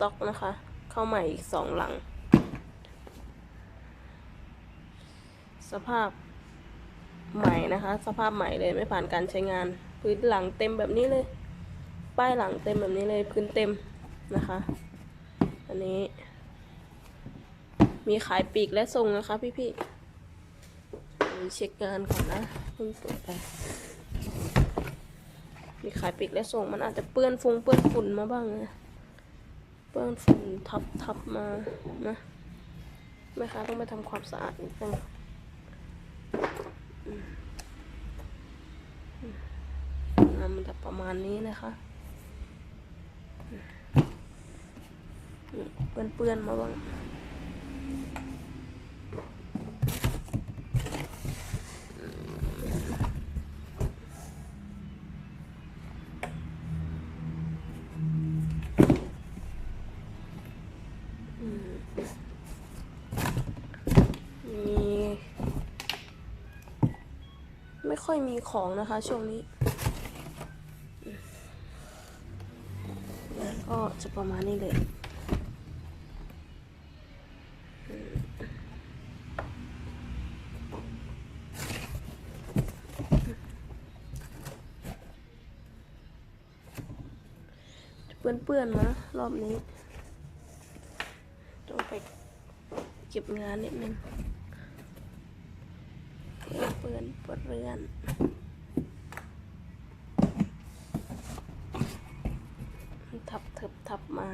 ต็อกนะคะ เข้าใหม่อีกสองหลัง สภาพใหม่นะคะ สภาพใหม่เลยไม่ผ่านการใช้งาน พื้นหลังเต็มแบบนี้เลย ป้ายหลังเต็มแบบนี้เลยพื้นเต็มนะคะ อันนี้ มีขายปีกและทรงนะคะพี่ๆเช็คงานก่อนนะเพิ่งเปิดไป มีขายปีกและส่งมันอาจจะเปื้อนฟงเปื้อนฝุ่นมาบ้างนะเปื้อนฝุ่นทับทับมานะแม่ค้าต้องไปทำความสะอาดนิดนึงอืมอืมอ่ามันจะประมาณนี้นะคะเปื้อนเปื้อนๆมาบ้างมีไม่ ค่อยมีของนะคะช่วงนี้ ก็จะประมาณนี้เลยเปื้อนๆนะรอบนี้ ต้องไปเก็บงานนิดนึง เปื้อนเปื้อนเรือนมันทับทับทับมา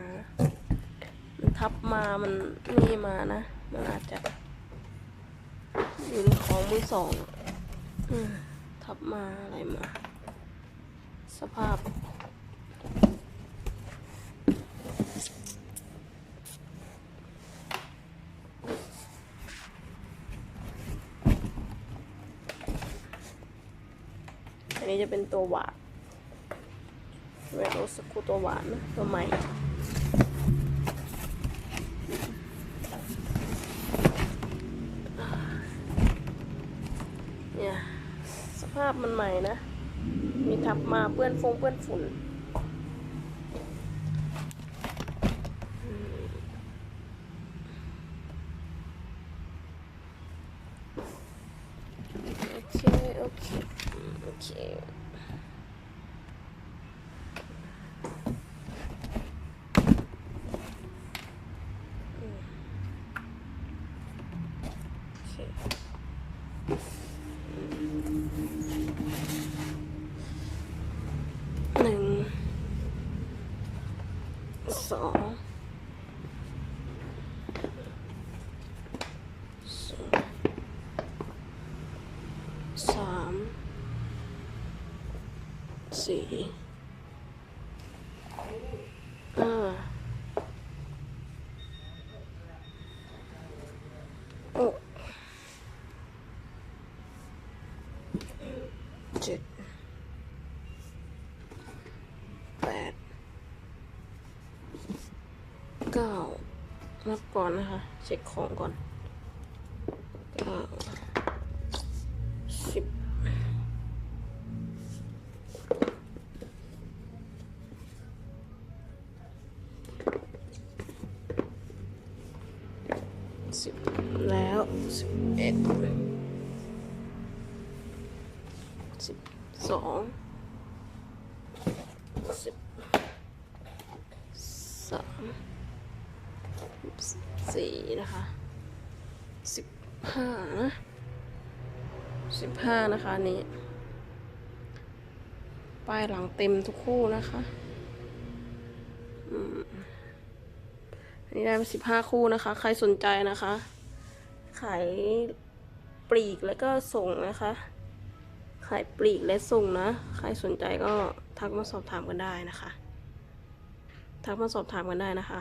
มันทับมามันนี่มานะ มันอาจจะอยู่ในของมือสองอืมทับมาอะไรมา สภาพ อั นี้จะเป็นตัวหวานเวโรสกูตัวหวานนะตัวใหม่เนี่ยสภาพมันใหม่นะ มีทับมาเปื้อนฟงเปื้อนฝุ่นโอเคโอเค โอเค โอเค หนึ่ง สองสองสาม สี่ห้าหกเจ็ดแปดเก้านับก่อนนะคะ เช็คของก่อนเก้า สิบแล้วสิบเอ็ดสิบสองสิบสามสิบสี่นะคะสิบห้านะสิบห้านะคะนนี้ ป้ายหลังเต็มทุกคู่นะคะอืม อันนี้ได้มาสิบห้าคู่นะคะ ใครสนใจนะคะ ขายปลีกแล้วก็ส่งนะคะ ขายปลีกและส่งนะ ใครสนใจก็ทักมาสอบถามกันได้นะคะ ทักมาสอบถามกันได้นะคะ